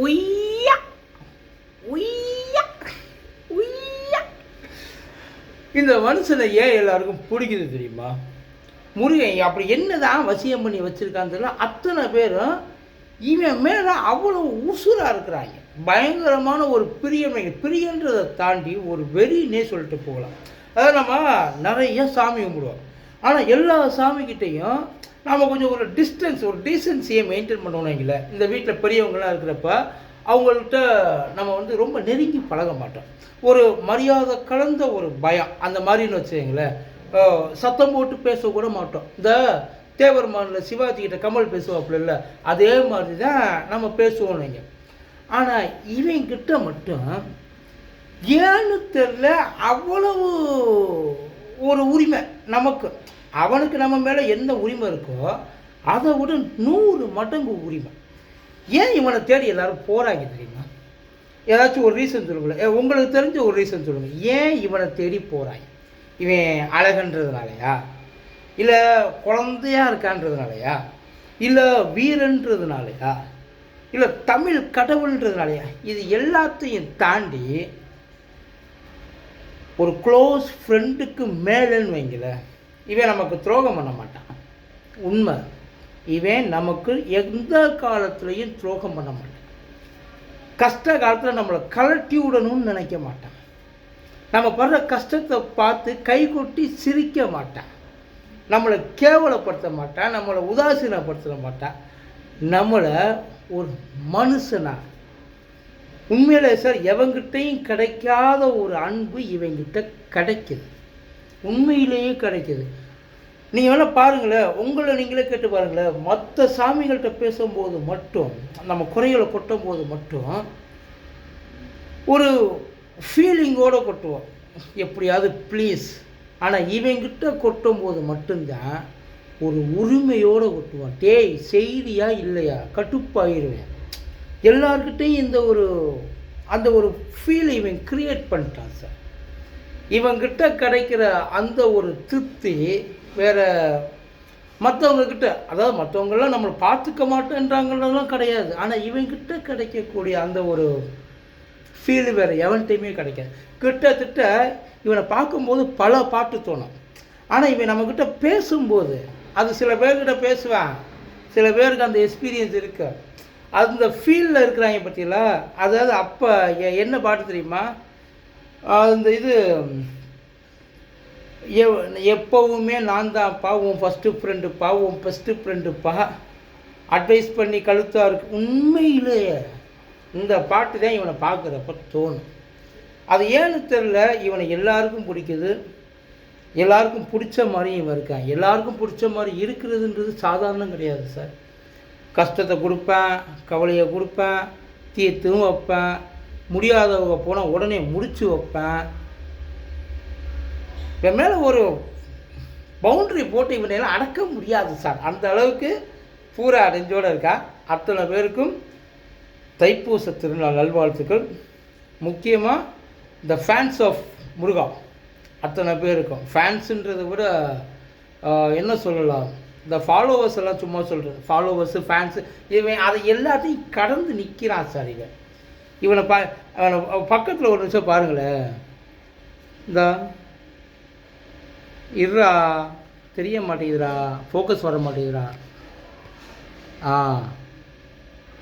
உய்யா. உய்யா. உய்யா. இந்த மனுஷனை ஏன் எல்லாருக்கும் பிடிக்குது தெரியுமா? முருகன் அப்படி என்னதான் வசியம் பண்ணி வச்சுருக்கான்னு தெரியல. அத்தனை பேரும் இவன் மேலே அவ்வளோ உசுராக இருக்கிறாங்க. பயங்கரமான ஒரு பிரியமை. பிரியன்றதை தாண்டி ஒரு வெறினே சொல்லிட்டு போகலாம். அதாவது நம்ம நிறைய சாமி கும்பிடுவோம். ஆனால் எல்லா சாமிக்கிட்டேயும் நாம் கொஞ்சம் ஒரு டிஸ்டன்ஸ் ஒரு டீசன்சியை மெயின்டைன் பண்ணணும் இல்லை இந்த வீட்டில் பெரியவங்களாம் இருக்கிறப்ப அவங்கள்ட்ட நம்ம வந்து ரொம்ப நெருங்கி பழக மாட்டோம். ஒரு மரியாதை கலந்த ஒரு பயம் அந்த மாதிரின்னு வச்சுங்களேன் சத்தம் போட்டு பேசக்கூட மாட்டோம். இந்த தேவர் மாநில சிவாஜி கிட்ட கமல் பேசுவாப்புல இல்லை அதே மாதிரி தான் நம்ம பேசுவோம் நீங்கள் ஆனால் இவங்கிட்ட மட்டும் ஏன்னு தெரில அவ்வளவு ஒரு உரிமை நமக்கு. அவனுக்கு நம்ம மேலே என்ன உரிமை இருக்கோ அதை விட நூறு மடங்கு உரிமை. ஏன் இவனை தேடி எல்லாரும் போகிறாங்க தெரியுமா? ஏதாச்சும் ஒரு ரீசன் சொல்லுங்களேன். ஏ, உங்களுக்கு தெரிஞ்ச ஒரு ரீசன் சொல்லுங்கள் ஏன் இவனை தேடி போகிறாங்க இவன் அழகன்றதுனாலயா? இல்லை குழந்தையா இருக்கான்றதுனாலயா? இல்லை வீரன்றதுனாலயா? இல்லை தமிழ் கடவுள்ன்றதுனாலயா? இது எல்லாத்தையும் தாண்டி ஒரு க்ளோஸ் ஃப்ரெண்டுக்கு மேலேன்னு வைங்களேன். இவன் நமக்கு துரோகம் பண்ண மாட்டான். உண்மை. இவன் நமக்கு எந்த காலத்துலேயும் துரோகம் பண்ண மாட்டான். கஷ்ட காலத்தில் நம்மளை கலட்டி விடணும்னு நினைக்க மாட்டான். நம்ம படுற கஷ்டத்தை பார்த்து கை கொட்டி சிரிக்க மாட்டான். நம்மளை கேவலப்படுத்த மாட்டான் நம்மளை உதாசீனப்படுத்த மாட்டான். நம்மளை ஒரு மனுஷனா. உண்மையில் சார் எவங்கிட்டையும் கிடைக்காத ஒரு அன்பு இவங்கிட்ட கிடைக்கிது. உண்மையிலேயே கிடைக்குது. நீங்கள் வேணால் பாருங்களேன் உங்களை நீங்களே கேட்டு பாருங்களேன் மற்ற சாமிகள்கிட்ட பேசும்போது மட்டும் நம்ம குறைகளை கொட்டும் போது மட்டும் ஒரு ஃபீலிங்கோடு கொட்டுவோம். எப்படியாவது ப்ளீஸ் ஆனால் இவங்கிட்ட கொட்டும் போது மட்டும்தான் ஒரு உரிமையோடு கொட்டுவான் டேய் செய்தியா இல்லையா? கட்டுப்பாயிருவேன் எல்லார்கிட்டையும் இந்த ஒரு அந்த ஒரு ஃபீல் இவன் க்ரியேட் பண்ணிட்டான் சார் இவங்கிட்ட கிடைக்கிற அந்த ஒரு திருப்தி வேற மற்றவங்கக்கிட்ட அதாவது மற்றவங்களாம் நம்மளை பார்த்துக்க மாட்டேன்றாங்கலாம் கிடையாது. ஆனால் இவங்கிட்ட கிடைக்கக்கூடிய அந்த ஒரு ஃபீல் வேறு எவன்கிட்டையுமே கிடைக்காது. கிட்டத்தட்ட இவனை பார்க்கும்போது பல பாட்டு தோணும். ஆனால் இவன் நம்மக்கிட்ட பேசும்போது அது சில பேர்கிட்ட பேசுவேன். சில பேருக்கு அந்த எக்ஸ்பீரியன்ஸ் இருக்குது அந்த ஃபீல்டில் இருக்கிறாங்க பற்றியில் அதாவது அப்போ என்ன பாட்டு தெரியுமா? அந்த இது எப்பவுமே நான் தான்ப்பா உன் ஃபஸ்ட்டு ஃப்ரெண்டுப்பா உன் பெஸ்ட்டு ஃப்ரெண்டுப்பா அட்வைஸ் பண்ணி கழுத்தாக இருக்கு. உண்மையிலேயே இந்த பாட்டு தான் இவனை பார்க்குறப்ப தோணும். அது ஏன்னு தெரில இவனை எல்லாருக்கும் பிடிக்குது. எல்லாருக்கும் பிடிச்ச மாதிரியும் இவன் இருக்கான். எல்லாருக்கும் பிடிச்ச மாதிரி இருக்கிறதுன்றது சாதாரணம் கிடையாது சார் கஷ்டத்தை கொடுப்பேன் கவலையை கொடுப்பேன் தீர்த்தும் வைப்பேன். முடியாதவங்க போனால் உடனே முடிச்சு வைப்பேன். இவன் மேலே ஒரு பவுண்டரி போட்டு இவனையெல்லாம் அடக்க முடியாது சார் அந்த அளவுக்கு பூரா நெஞ்சோடு இருக்கா? அத்தனை பேருக்கும் தைப்பூச திருநாள் நல்வாழ்த்துக்கள். முக்கியமாக த ஃபேன்ஸ் ஆஃப் முருகா. அத்தனை பேருக்கும். ஃபேன்ஸுன்றதை விட என்ன சொல்லலாம்? இந்த ஃபாலோவர்ஸ் எல்லாம் சும்மா சொல்கிறது ஃபாலோவர்ஸு ஃபேன்ஸு இவன் அதை எல்லாத்தையும் கடந்து நிற்கிறான் சார் இவன். இவனை பா அவனை பக்கத்தில் ஒரு நிமிஷம் பாருங்களேன். இந்த. இருடா. தெரிய மாட்டேங்குதுரா ஃபோக்கஸ் வர மாட்டேங்குதுரா ஆ.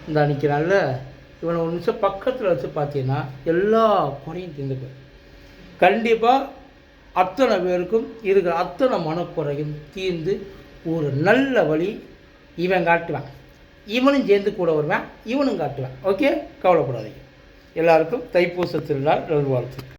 இந்த நிற்கிறான்ல இவனை ஒரு நிமிஷம் பக்கத்தில் வச்சு பார்த்தீங்கன்னா எல்லா குறையும் தீர்ந்து கண்டிப்பாக அத்தனை பேருக்கும் இருக்கிற அத்தனை மனக்குறையும் தீர்ந்து ஒரு நல்ல வழி இவன் காட்டுவான். இவனும் சேர்ந்து கூட வருவான். இவனும் காட்டுவேன். ஓகே? கவலைப்படாதீங்க. எல்லாருக்கும் தைப்பூச திருநாள் நல்வாழ்த்து